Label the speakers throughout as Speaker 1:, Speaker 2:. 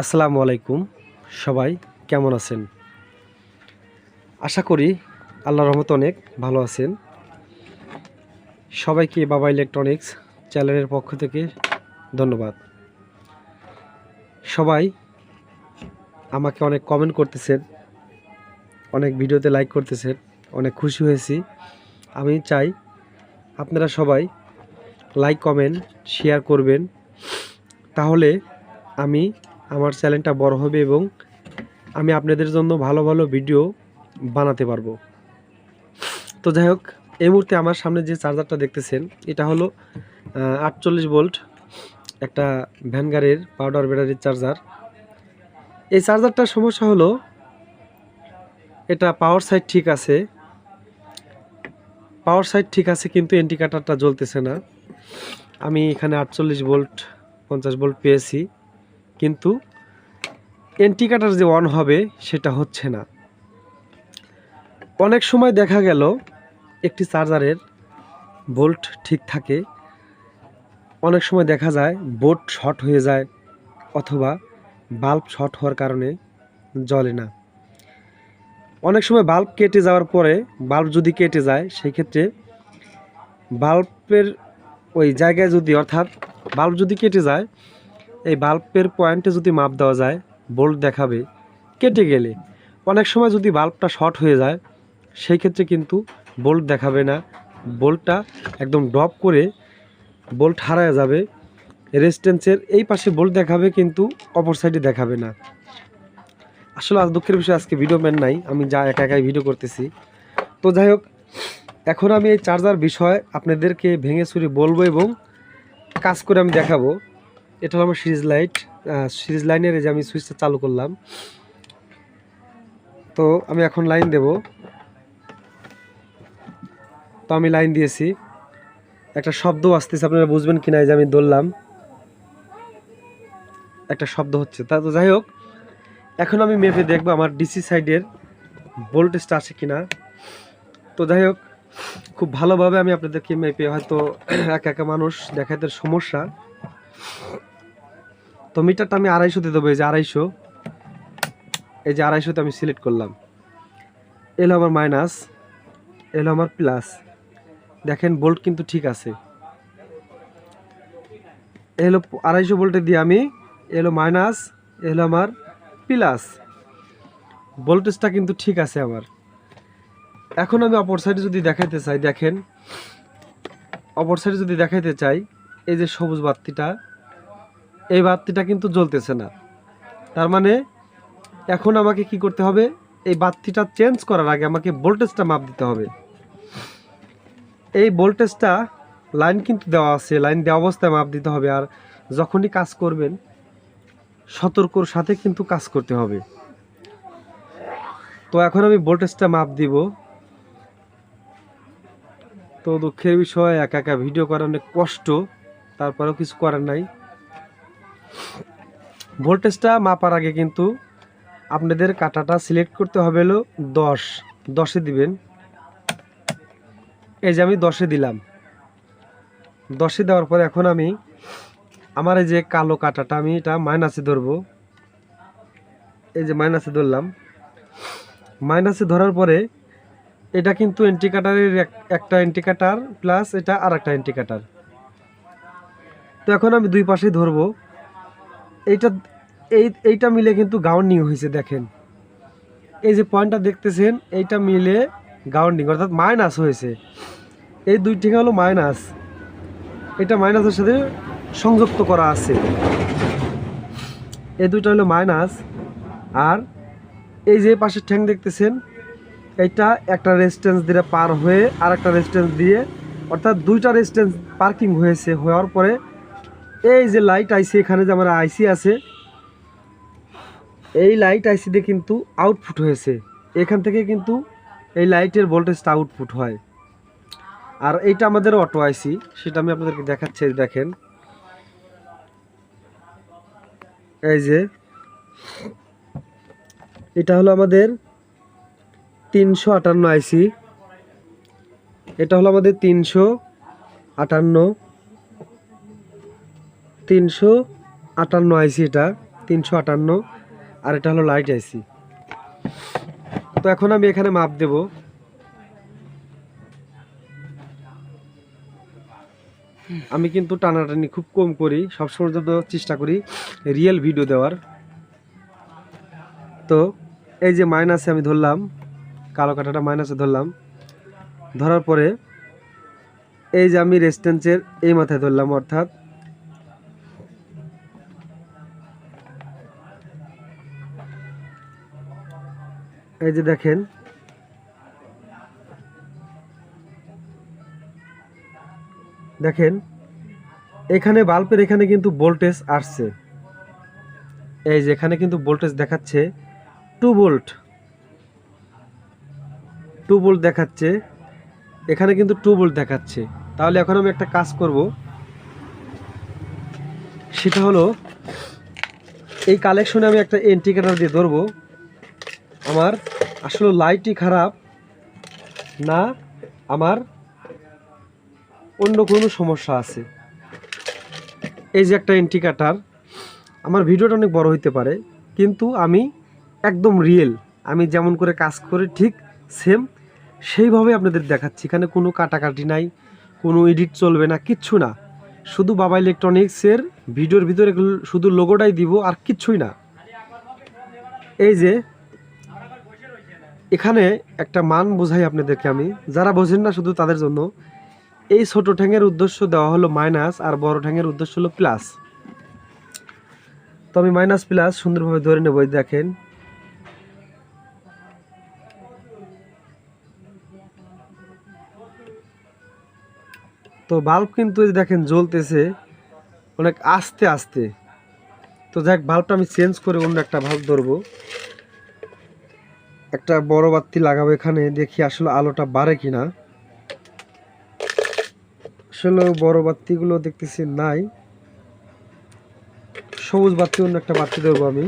Speaker 1: আসসালামু আলাইকুম। সবাই কেমন আছেন? আশা করি আল্লাহ রহমত অনেক ভালো আছেন। সবাইকে বাবা ইলেকট্রনিক্স চ্যানেলের পক্ষ থেকে ধন্যবাদ। সবাই আমাকে অনেক কমেন্ট করতেছেন, অনেক ভিডিওতে লাইক করতেছেন, অনেক খুশি হয়েছি। আমি চাই আপনারা সবাই লাইক কমেন্ট শেয়ার করবেন। তাহলে আমি আমার চ্যানেলটা বড় হবে এবং আমি আপনাদের জন্য ভালো ভালো ভিডিও বানাতে পারব। তো যাই হোক, এই মুহূর্তে আমার সামনে যে চার্জারটা দেখতেছেন, এটা হলো আটচল্লিশ ভোল্ট একটা ভ্যানগারের পাউডার ব্যাটারির চার্জার এই চার্জারটার সমস্যা হলো, এটা পাওয়ার সাইড ঠিক আছে। পাওয়ার সাইড ঠিক আছে, কিন্তু এন্টিকাটারটা জ্বলতেছে না। আমি এখানে আটচল্লিশ ভোল্ট, পঞ্চাশ ভোল্ট পেয়েছি। কিন্তু এন্টিকাটার যে অন হবে, সেটা হচ্ছে না। অনেক সময় দেখা গেল, একটি চার্জারের বোল্ট ঠিক থাকে। অনেক সময় দেখা যায় বোর্ড শর্ট হয়ে যায় অথবা বাল্ব শর্ট হওয়ার কারণে জ্বলে না। অনেক সময় বাল্ব কেটে যাওয়ার পরে বাল্ব যদি কেটে যায় সেই ক্ষেত্রে বাল্বের ওই জায়গায় যদি, অর্থাৎ বাল্ব যদি কেটে যায় এই বাল্বের পয়েন্টে যদি মাপ দেওয়া যায় বোল্ট দেখাবে, কেটে গেলে। অনেক সময় যদি বাল্বটা শর্ট হয়ে যায়, সেই ক্ষেত্রে কিন্তু বোল্ট দেখাবে না। বোল্টটা একদম ড্রপ করে বোল্ট হারায় যাবে। রেজিস্ট্যান্সের এই পাশে বোল্ট দেখাবে, কিন্তু অপর সাইডে দেখাবে না। আসলে আজ দুঃখের বিষয়, আজকে ভিডিও ম্যান নাই। আমি যা একা একাই ভিডিও করতেছি। তো যাই হোক, এখন আমি এই চার্জার বিষয় আপনাদেরকে ভেঙে চুরি বলব এবং কাজ করে আমি দেখাবো। এটা হলো আমার সিরিজ লাইট। সিরিজ লাইনের যে আমি সুইচটা চালু করলাম। তো আমি এখন লাইন দেব। তো আমি লাইন দিয়েছি। একটা শব্দ আসতেছে, আপনারা বুঝবেন কিনা এই যে আমি ধরলাম। একটা শব্দ হচ্ছে। তা তো যাই হোক, এখন আমি মেপে দেখব আমার ডিসি সাইডের ভোল্টেজটা আছে কি না তো যাই হোক, খুব ভালোভাবে আমি আপনাদেরকে মেপে হয়তো একা একা মানুষ দেখাতে সমস্যা। তো মিটারটা আমি আড়াইশোতে দেবো, এই যে আড়াইশো। এই যে আড়াইশোতে আমি সিলেক্ট করলাম। এলো আমার মাইনাস এলো আমার প্লাস দেখেন বোল্ট কিন্তু ঠিক আছে। এলো আড়াইশো ভোল্টে দিয়ে আমি এলো মাইনাস এলো আমার প্লাস ভোল্টেজটা কিন্তু ঠিক আছে আমার। এখন আমি অপর সাইডে যদি দেখাইতে চাই, দেখেন। অপর সাইডে যদি দেখাইতে চাই, এই যে সবুজ বাতিটা এই বাতিটা কিন্তু জ্বলতেছে না। তার মানে এখন আমাকে কি করতে হবে? এই বাতিটা চেঞ্জ করার আগে আমাকে ভোল্টেজটা মাপ দিতে হবে। এই ভোল্টেজটা লাইন কিন্তু দেওয়া আছে লাইন দেওয়া অবস্থায় মাপ দিতে হবে আর যখনই কাজ করবেন, সতর্কর সাথে কিন্তু কাজ করতে হবে। তো এখন আমি ভোল্টেজটা মাপ দিব। তো দুঃখের বিষয়, একা একা ভিডিও করা অনেক কষ্ট, তারপরেও কিছু করার নাই। ভোল্টেজটা মাপার আগে কিন্তু আপনাদের কাটাটা সিলেক্ট করতে হবে হলো দশ। দশে দিবেন। এই যে আমি দশে দিলাম। দশে দেওয়ার পরে এখন আমি আমার এই যে কালো কাটাটা আমি এটা মাইনাসে ধরবো। এই যে মাইনাসে ধরলাম। মাইনাসে ধরার পরে এটা কিন্তু এন্টিকাটারের একটা এন্টিকাটার প্লাস এটা আর একটা এন্টিকাটার তো এখন আমি দুই পাশেই ধরবো। এইটা, এই, এইটা মিলে কিন্তু গাউন্ডিং হয়েছে দেখেন। এই যে পয়েন্টটা দেখতেছেন, এইটা মিলে গাউন্ডিং অর্থাৎ মাইনাস হয়েছে। এই দুইটি হলো মাইনাস এটা মাইনাসের সাথে সংযুক্ত করা আছে। এই দুইটা হলো মাইনাস আর এই যে পাশের ঠ্যাং দেখতেছেন, এইটা একটা রেজিস্ট্যান্স দিয়ে পার হয়ে আর একটা রেজিস্ট্যান্স দিয়ে, অর্থাৎ দুইটা রেজিস্ট্যান্স পার্কিং হয়েছে, হওয়ার পরে এই যে লাইট আইসি, এখানে যে আমার আইসি আছে, এই লাইট আইসিতে কিন্তু আউটপুট হয়েছে। এখান থেকে কিন্তু এই লাইটের ভোল্টেজটা আউটপুট হয়। আর এইটা আমাদের অটো আইসি, সেটা আমি আপনাদেরকে দেখাচ্ছি দেখেন। এই যে, এটা হলো আমাদের তিনশো আটান্ন আইসি। এটা হলো আমাদের তিনশো আটান্ন। তিনশো আটান্ন আইসি এটা, তিনশো আটান্ন, আর এটা হলো লাইট আইসি তো এখন আমি এখানে মাপ দেব। আমি কিন্তু টানাটানি খুব কম করি সবসময় জন্য চেষ্টা করি রিয়েল ভিডিও দেওয়ার। তো এই যে মাইনাসে আমি ধরলাম, কালো কাটাটা মাইনাসে ধরলাম। ধরার পরে এই যে আমি রেস্টেন্সের এই মাথায় ধরলাম, অর্থাৎ এই যে দেখেন। দেখেন, এখানে বাল্বের এখানে কিন্তু ভোল্টেজ আসছে। এই যে এখানে কিন্তু ভোল্টেজ দেখাচ্ছে টু ভোল্ট। টু ভোল্ট দেখাচ্ছে, এখানে কিন্তু টু ভোল্ট দেখাচ্ছে। তাহলে এখন আমি একটা কাজ করব। সেটা হলো, এই কালেকশনে আমি একটা ইন্ডিকেটার দিয়ে ধরবো। আমার আসলে লাইটই খারাপ, না, আমার অন্য কোনো সমস্যা আছে। এই যে একটা ইন্ডিকেটার আমার ভিডিওটা অনেক বড় হইতে পারে, কিন্তু আমি একদম রিয়েল আমি যেমন করে কাজ করি ঠিক সেম সেইভাবে আপনাদের দেখাচ্ছি। এখানে কোনো কাটাকাটি নাই, কোনো এডিট চলবে না, কিচ্ছু না। শুধু বাবা ইলেকট্রনিক্সের ভিডিওর ভিতরে শুধু লোগোটাই দিব আর কিচ্ছুই না। এই যে এখানে একটা মান বোঝাই আপনাদেরকে আমি। যারা বোঝেন না শুধু তাদের জন্য। এই ছোট ঠ্যাঙের উদ্দেশ্য দেওয়া হলো মাইনাস আর বড় ঠ্যাঙের উদ্দেশ্য হলো প্লাস তো আমি মাইনাস প্লাস সুন্দরভাবে ধরে নেব দেখেন। তো বাল্ব কিন্তু দেখেন জ্বলতেছে, অনেক আস্তে আস্তে। তো যাক বাল্বটা আমি চেঞ্জ করে অন্য একটা বাল্ব ধরবো। একটা বড় বাতি লাগাবো এখানে, দেখি আসলে আলোটা বাড়ে কিনা। আসলে বড় বাতিগুলো দেখতেছি নাই। সবুজ বাতি, অন্য একটা বাতি ধরবো আমি।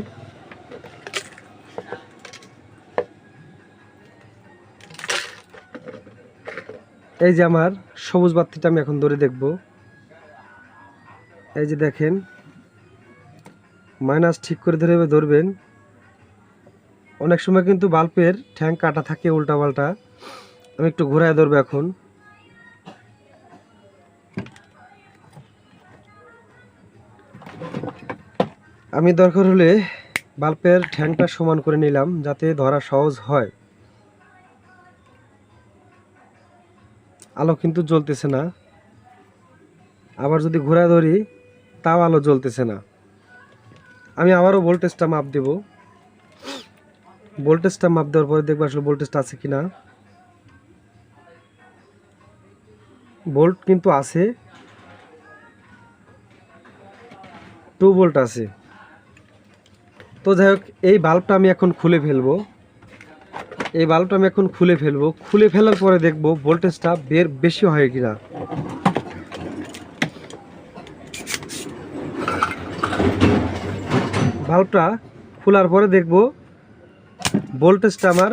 Speaker 1: এই যে আমার সবুজ বাতিটা আমি এখন ধরে দেখব। এই যে দেখেন, মাইনাস ঠিক করে ধরে ধরবেন। অনেক সময় কিন্তু বাল্বের ঠ্যাং কাটা থাকে উল্টা পাল্টা আমি একটু ঘোরায় ধরবো এখন। আমি দরকার হলে বাল্বের ঠ্যাংটা সমান করে নিলাম যাতে ধরা সহজ হয়। আলো কিন্তু জ্বলতেছে না। আবার যদি ঘোরা ধরি, তাও আলো জ্বলতেছে না। আমি আবারও ভোল্টেজটা মাপ দেব। ভোল্টেজটা মাপ দেওয়ার পরে দেখব আসলে ভোল্টেজটা আছে কি না ভোল্ট কিন্তু আছে। টু ভোল্ট আছে। তো যাই হোক, এই বাল্বটা আমি এখন খুলে ফেলব। এই বাল্বটা আমি এখন খুলে ফেলব। খুলে ফেলার পরে দেখব ভোল্টেজটা বের বেশি হয় কিনা। বাল্বটা খোলার পরে দেখব ভোল্টেজটা আমার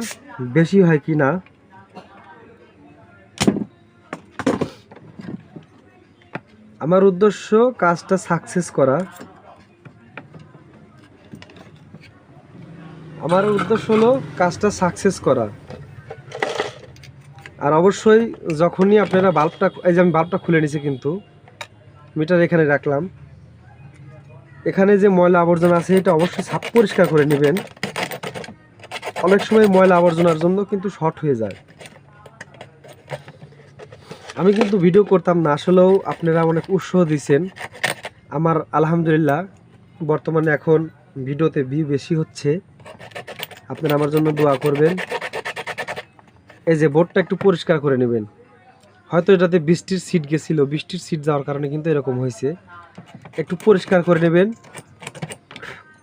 Speaker 1: বেশি হয় কি না? আমার উদ্দেশ্য কাজটা সাকসেস করা। আমার উদ্দেশ্য হলো কাজটা সাকসেস করা। আর অবশ্যই যখনই আপনারা বাল্বটা এই যে আমি বাল্বটা খুলে নিছি কিন্তু মিটার এখানে রাখলাম। এখানে যে ময়লা আবর্জনা আছে, এটা অবশ্যই সাফ পরিষ্কার করে নেবেন। অনেক সময় ময়লা আবর্জনার জন্য কিন্তু শর্ট হয়ে যায়। আমি কিন্তু ভিডিও করতাম না, আসলেও আপনারা অনেক উৎসাহ দিচ্ছেন আমার আলহামদুলিল্লাহ, বর্তমানে এখন ভিডিওতে ভিউ বেশি হচ্ছে। আপনারা আমার জন্য দোয়া করবেন। এই যে বোর্ডটা একটু পরিষ্কার করে নেবেন। হয়তো এটাতে বৃষ্টির সিট গেছিল, বৃষ্টির সিট যাওয়ার কারণে কিন্তু এরকম হয়েছে। একটু পরিষ্কার করে নেবেন।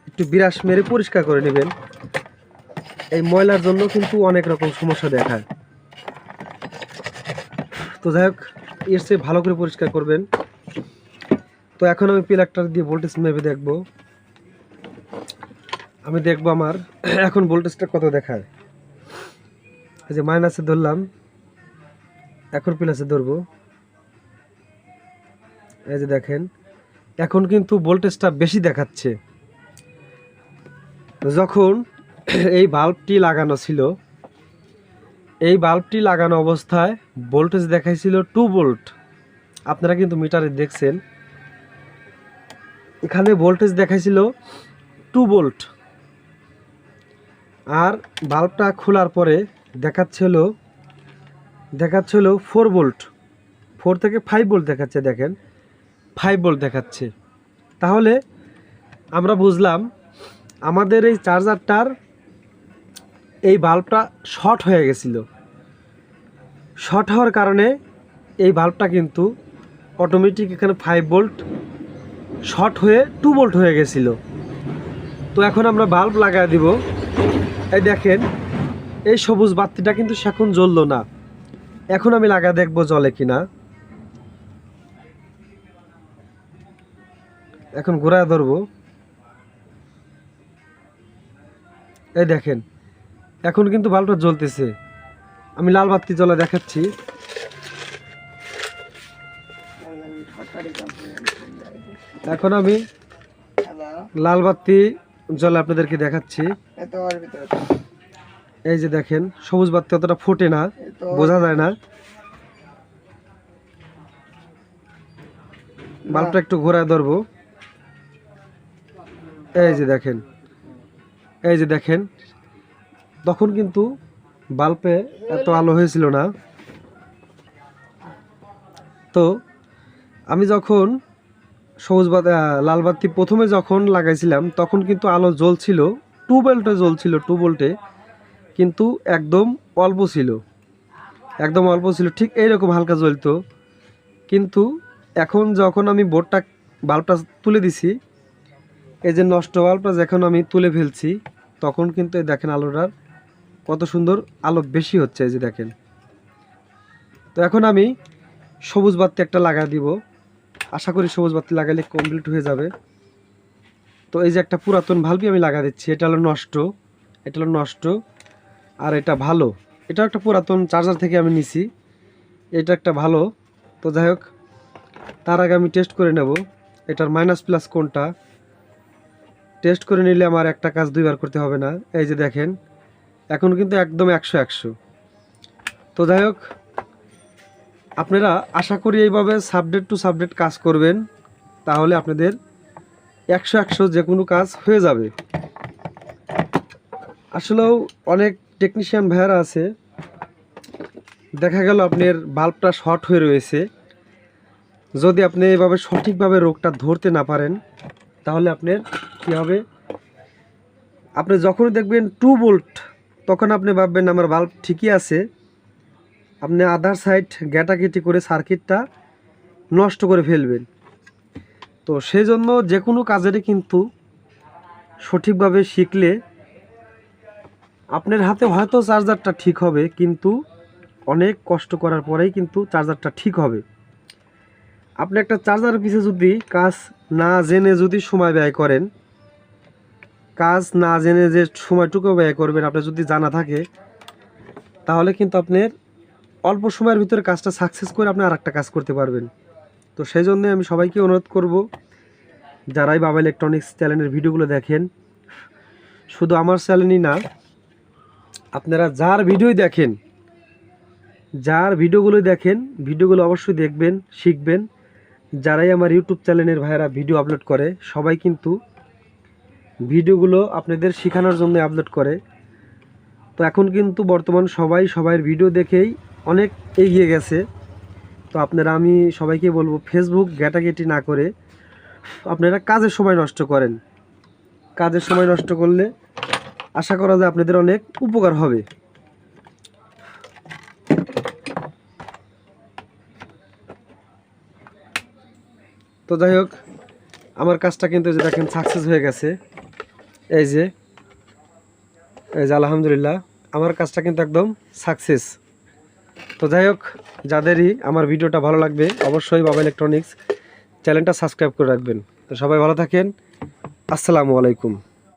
Speaker 1: একটু বিরাস মেরে পরিষ্কার করে নেবেন। এই ময়লার জন্য কিন্তু অনেক রকম সমস্যা দেখায়। তো যাই হোক, এর চেয়ে ভালো করে পরিষ্কার করবেন। তো এখন আমি পিলারটা দিয়ে ভোল্টেজ মেপে দেখব। আমি দেখব আমার, এখন ভোল্টেজটা কত দেখায়। এই যে মাইনাসে ধরলাম, এখন প্লাসে ধরবো। এই যে দেখেন, এখন কিন্তু ভোল্টেজটা বেশি দেখাচ্ছে। যখন এই বাল্বটি লাগানো ছিল। এই বাল্বটি লাগানো অবস্থায় ভোল্টেজ দেখাইছিল টু ভোল্ট। আপনারা কিন্তু মিটারে দেখছেন। এখানে ভোল্টেজ দেখাইছিল টু ভোল্ট। আর বাল্বটা খোলার পরে দেখাচ্ছিল দেখাচ্ছিল ফোর ভোল্ট। ফোর থেকে ফাইভ ভোল্ট দেখাচ্ছে, দেখেন। ফাইভ ভোল্ট দেখাচ্ছে। তাহলে আমরা বুঝলাম, আমাদের এই চার্জারটার এই বাল্বটা শর্ট হয়ে গেছিল। শর্ট হওয়ার কারণে এই বাল্বটা কিন্তু অটোমেটিক এখানে ফাইভ ভোল্ট শর্ট হয়ে টু ভোল্ট হয়ে গেছিল। তো এখন আমরা বাল্ব লাগাই দিব। এই দেখেন, এই সবুজ বাতিটা কিন্তু এখন জ্বললো না। এখন আমি লাগা দেখব জলে কিনা। এখন ঘোরায় ধরবো। এই দেখেন এখন কিন্তু বাল্বটা জ্বলতেছে। আমি লাল বাতি জ্বলা দেখাচ্ছি। এখন আমি লাল বাতি জ্বলে আপনাদেরকে দেখাচ্ছি। এই যে দেখেন, সবুজ বাতি অতটা ফোটে না, বোঝা যায় না। বাল্বটা একটু ঘোরায় ধরবো। এই যে দেখেন, এই যে দেখেন তখন কিন্তু বাল্বে এত আলো হয়েছিল না। তো আমি যখন সবুজ বাতি লাল বাতি প্রথমে যখন লাগাইছিলাম, তখন কিন্তু আলো জ্বলছিল, টু ভোল্টে জ্বলছিল, টু ভোল্টে, কিন্তু একদম অল্প ছিল। একদম অল্প ছিল, ঠিক এইরকম হালকা জ্বলতো। কিন্তু এখন যখন আমি বোর্ডটা, বাল্বটা তুলে দিছি, এই যে নষ্ট বাল্বটা যখন আমি তুলে ফেলছি, তখন কিন্তু দেখেন আলোটার কত সুন্দর আলো বেশি হচ্ছে এই যে দেখেন। তো এখন আমি সবুজ বাতি একটা লাগা দিব। আশা করি সবুজ বাতি লাগালে কমপ্লিট হয়ে যাবে। তো এই যে একটা পুরাতন ভালভি আমি লাগা দিচ্ছি, এটা হলো নষ্ট। এটা হলো নষ্ট আর এটা ভালো। এটা একটা পুরাতন চার্জার থেকে আমি নিছি। এটা একটা ভালো। তো যাই হোক, তার আগে আমি টেস্ট করে নেব, এটার মাইনাস প্লাস কোনটা? টেস্ট করে নিলে আমার একটা কাজ দুইবার করতে হবে না। এই যে দেখেন এখন কিন্তু একদম একশো একশো। তো যাই হোক, আপনারা আশা করি এইভাবে সাবডেট টু সাবডেট কাজ করবেন, তাহলে আপনাদের একশো একশো যে কোনো কাজ হয়ে যাবে। আসলেও অনেক টেকনিশিয়ান ভাইয়ারা আছে, দেখা গেল আপনার বাল্বটা শর্ট হয়ে রয়েছে। যদি আপনি এভাবে সঠিকভাবে রোগটা ধরতে না পারেন, তাহলে আপনার কী হবে? আপনি যখনই দেখবেন টু ভোল্ট তখন আপনি ভাববেন, আমার বাল্ব ঠিকই আছে। আপনি আধার সাইড গ্যাটাগেটি করে সার্কিটটা নষ্ট করে ফেলবেন। তো সেই জন্য যে কোনো কাজেরই কিন্তু সঠিকভাবে শিখলে আপনার হাতে হয়তো চার্জারটা ঠিক হবে, কিন্তু অনেক কষ্ট করার পরেই কিন্তু চার্জারটা ঠিক হবে। আপনি একটা চার্জার পিছে যদি কাজ না জেনে যদি সময় ব্যয় করেন কাজ না জেনে যে সময়টুকু ব্যয় করবেন, আপনার যদি জানা থাকে, তাহলে কিন্তু আপনার অল্প সময়ের ভিতরে কাজটা সাকসেস করে আপনি আর একটা কাজ করতে পারবেন। তো সেই জন্য আমি সবাইকে অনুরোধ করব, যারাই বাবা ইলেকট্রনিক্স চ্যানেলের ভিডিওগুলো দেখেন, শুধু আমার চ্যানেলই না, আপনারা যার ভিডিওই দেখেন, যার ভিডিওগুলো দেখেন ভিডিওগুলো অবশ্যই দেখবেন, শিখবেন। যারাই আমার ইউটিউব চ্যানেলের ভাইয়েরা ভিডিও আপলোড করে, সবাই কিন্তু ভিডিওগুলো আপনাদের শেখানোর জন্য আপলোড করে। তো এখন কিন্তু বর্তমান সবাই, সবাইয়ের ভিডিও দেখেই অনেক এগিয়ে গেছে। তো আপনারা, আমি সবাইকে বলব ফেসবুক ঘেটাঘেটি না করে আপনারা কাজের সময় নষ্ট করেন। কাজের সময় নষ্ট করলে আশা করা যায় আপনাদের অনেক উপকার হবে। তো যাই হোক, আমার কাজটা কিন্তু যে দেখেন সাকসেস হয়ে গেছে। এই যে এই যে, আলহামদুলিল্লাহ, আমার কাজটা কিন্তু একদম সাকসেস তো যাই হোক, যাদেরই আমার ভিডিওটা ভালো লাগবে, অবশ্যই বাবা ইলেকট্রনিক্স চ্যানেলটা সাবস্ক্রাইব করে রাখবেন। তো সবাই ভালো থাকেন। আসসালামু আলাইকুম।